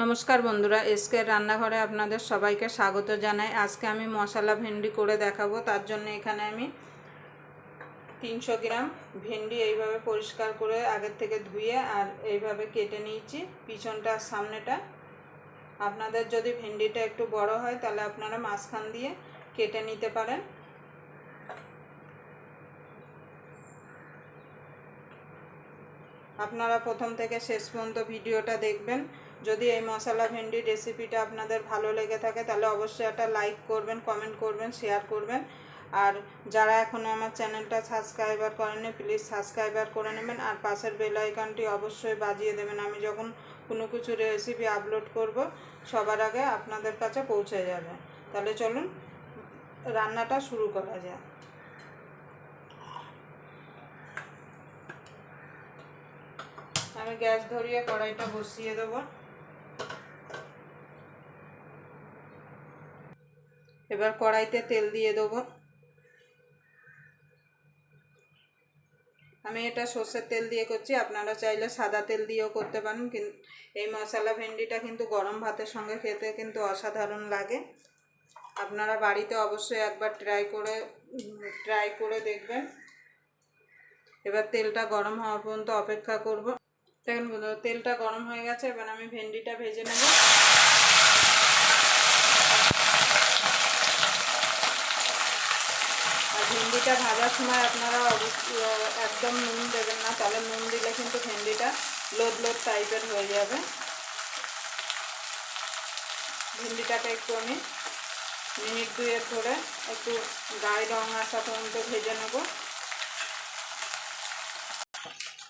নমস্কার বন্ধুরা, এসকে রান্নাঘরে আপনাদের সবাইকে স্বাগত জানাই। আজকে আমি মশলা ভেন্ডি করে দেখাবো। তার জন্য এখানে আমি তিনশো গ্রাম ভেন্ডি এইভাবে পরিষ্কার করে আগের থেকে ধুয়ে আর এইভাবে কেটে নিয়েছি। পিছনটা, সামনেটা। আপনাদের যদি ভেন্ডিটা একটু বড় হয়, তাহলে আপনারা মাঝখান দিয়ে কেটে নিতে পারেন। আপনারা প্রথম থেকে শেষ পর্যন্ত ভিডিওটা দেখবেন। যদি এই মশলা ভেন্ডির রেসিপিটা আপনাদের ভালো লেগে থাকে, তাহলে অবশ্যই একটা লাইক করবেন কমেন্ট করবেন শেয়ার করবেন। আর যারা এখনও আমার চ্যানেলটা সাবস্ক্রাইবার করেনি প্লিজ সাবস্ক্রাইবার করে নেবেন। আর পাশের বেল আইকনটি অবশ্যই বাজিয়ে দেবেন। আমি যখন কোনো কিছু রেসিপি আপলোড করব, সবার আগে আপনাদের কাছে পৌঁছে যাবে। তাহলে চলুন, রান্নাটা শুরু করা যায় আমি গ্যাস ধরিয়ে কড়াইটা বসিয়ে দেবো। এবার কড়াইতে তেল দিয়ে দেবো। আমি এটা সর্ষের তেল দিয়ে করছি। আপনারা চাইলে সাদা তেল দিয়েও করতে পারেন। কিন্তু এই মশলা ভেন্ডিটা কিন্তু গরম ভাতের সঙ্গে খেতে কিন্তু অসাধারণ লাগে। আপনারা বাড়িতে অবশ্যই একবার ট্রাই করে ট্রাই করে দেখবেন। এবার তেলটা গরম হওয়া পর্যন্ত অপেক্ষা করব। দেখেন তেলটা গরম হয়ে গেছে। এবার আমি ভেন্ডিটা ভেজে নেব আর ভেন্ডিটা ভাজার সময় আপনারা অবশ্যই একদম নুন দেবেন না। তাহলে নুন দিলে কিন্তু ভেন্ডিটা লোদ লোদ টাইপের হয়ে যাবে। ভেন্ডিটাকে একটু আমি মিনিট দুয়ের ধরে একটু গায়ে রং আসা পর্যন্ত ভেজে নেব।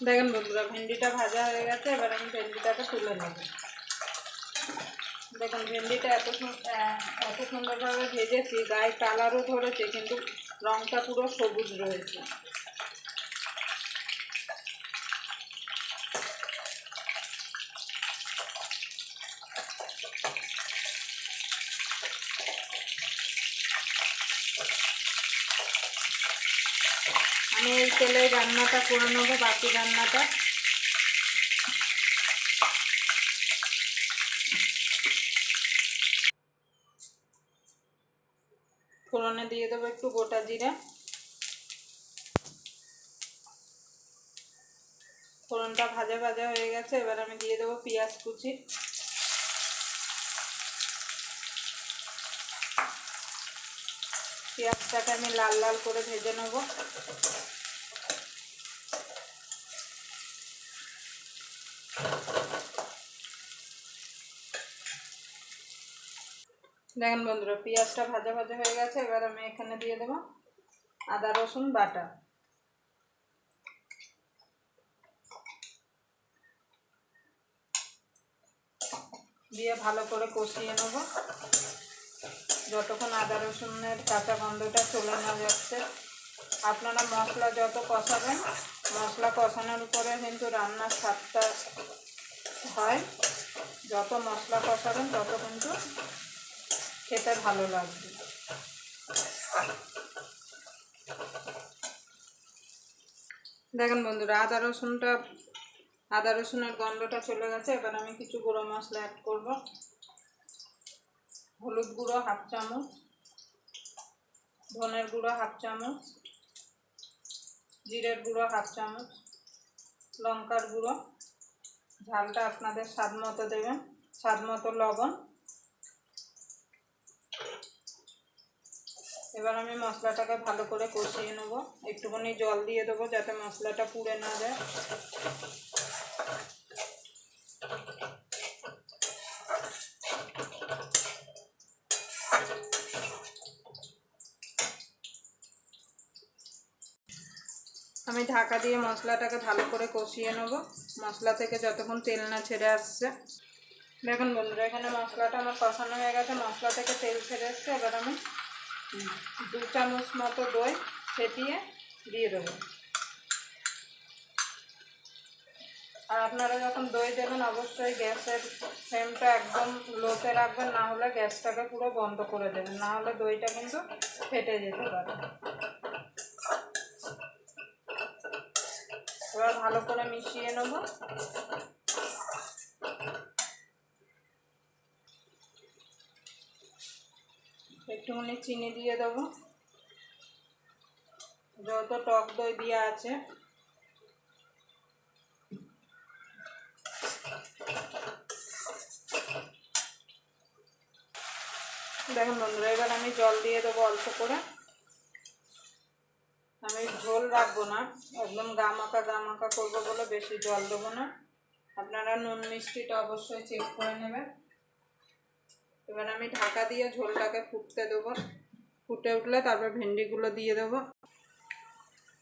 দেখেন বন্ধুরা, ভেন্ডিটা ভাজা হয়ে গেছে, এবার আমি ভেন্ডিটাকে তুলে নেব। দেখুন, ভেন্ডিটা এত সুন্দর এত সুন্দরভাবে ভেজেছি, গায়ে কালারও ধরেছে, কিন্তু রঙটা পুরো সবুজ রয়েছে। আমি এই তেলে রান্নাটা করে নেব বাকি রান্নাটা। ফোড়নে দিয়ে দেবো একটু গোটা জিরে। ফোড়নটা ভাজা ভাজা হয়ে গেছে, এবার আমি দিয়ে দেবো পেঁয়াজ কুচি। পেঁয়াজটাকে আমি লাল লাল করে ভেজে নেব। দেখেন বন্ধুরা, পেঁয়াজটা ভাজা ভাজা হয়ে গেছে, এবার আমি এখানে দিয়ে দেবো আদা, রসুন, বাটা। দিয়ে ভালো করে কষিয়ে নেব। যতক্ষণ আদা, রসুনের কাঁচা গন্ধটা চলে না যাচ্ছে। আপনারা মশলা যত কষাবেন, মশলা কষানোর উপরে কিন্তু রান্নার স্বাদটা হয়। যত মশলা কষাবেন, তত কিন্তু খেতে ভালো লাগবে। দেখেন বন্ধুরা, আদা রসুনটা, আদা রসুনের গন্ধটা চলে গেছে। এবার আমি কিছু গুঁড়ো মশলা অ্যাড করব। হলুদ গুঁড়ো হাফ চামচ, ধনের গুঁড়ো হাফ চামচ, জিরের গুঁড়ো হাফ চামচ, লঙ্কার গুঁড়ো। ঝালটা আপনাদের স্বাদ মতো দেবেন, স্বাদ মতো লবণ। এবার আমি মশলাটাকে ভালো করে কষিয়ে নেব। একটুখানি জল দিয়ে দেবো যাতে মশলাটা পুড়ে না যায়। আমি ঢাকা দিয়ে মশলাটাকে ভালো করে কষিয়ে নেব। মশলা থেকে যতক্ষণ তেল না ছেড়ে আসছে। দেখুন বন্ধুরা, এখানে মশলাটা আমার কষানো হয়ে গেছে। মশলা থেকে তেল ছেড়ে এসছে। এবার আমি দু চামচ মতো দই ফেটিয়ে দিয়ে দেবো। আর আপনারা যখন দই দেবেন, অবশ্যই গ্যাসের ফ্লেমটা একদম লোতে রাখবেন, না হলে গ্যাসটাকে পুরো বন্ধ করে দেবেন। না হলে দইটা কিন্তু ফেটে যেতে পারে। এবার ভালো করে মিশিয়ে নেব। একটুখানি চিনি দিয়ে দেবো। যত টক দই দেওয়া আছে। দেখুন বন্ধুরা, এবার আমি জল দিয়ে দেবো অল্প করে। আমি ঝোল রাখব না, একদম গা মাখা গা মাখা করব বলে বেশি জল দেবো না। আপনারা নুন মিষ্টিটা অবশ্যই চেক করে নেবেন। এবার আমি ঢাকা দিয়ে ঝোলটাকে ফুটতে দেবো। ফুটে উঠলে তারপর ভেন্ডিগুলো দিয়ে দেবো।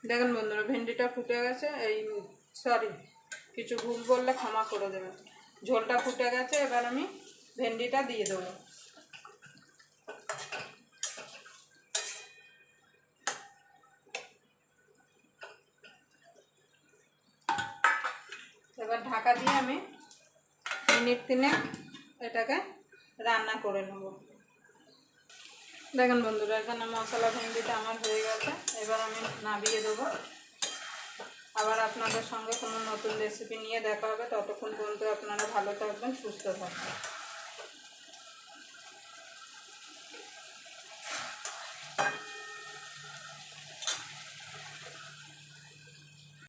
দেখেন বন্ধুরা, ভেন্ডিটা ফুটে গেছে। এই সরি কিছু ভুল বললে ক্ষমা করে দেবেন। ঝোলটা ফুটে গেছে, এবার আমি ভেন্ডিটা দিয়ে দেবো। এবার ঢাকা দিয়ে আমি মিনিট তিনে এটাকে রান্না করে নেব। দেখেন বন্ধুরা, এখানে মশলা ভেন্ডিটা আমার হয়ে গেছে। এবার আমি নাবিয়ে দেবো। আবার আপনাদের সঙ্গে কোনো নতুন রেসিপি নিয়ে দেখা হবে। ততক্ষণ পর্যন্ত আপনারা ভালো থাকবেন, সুস্থ থাকবেন।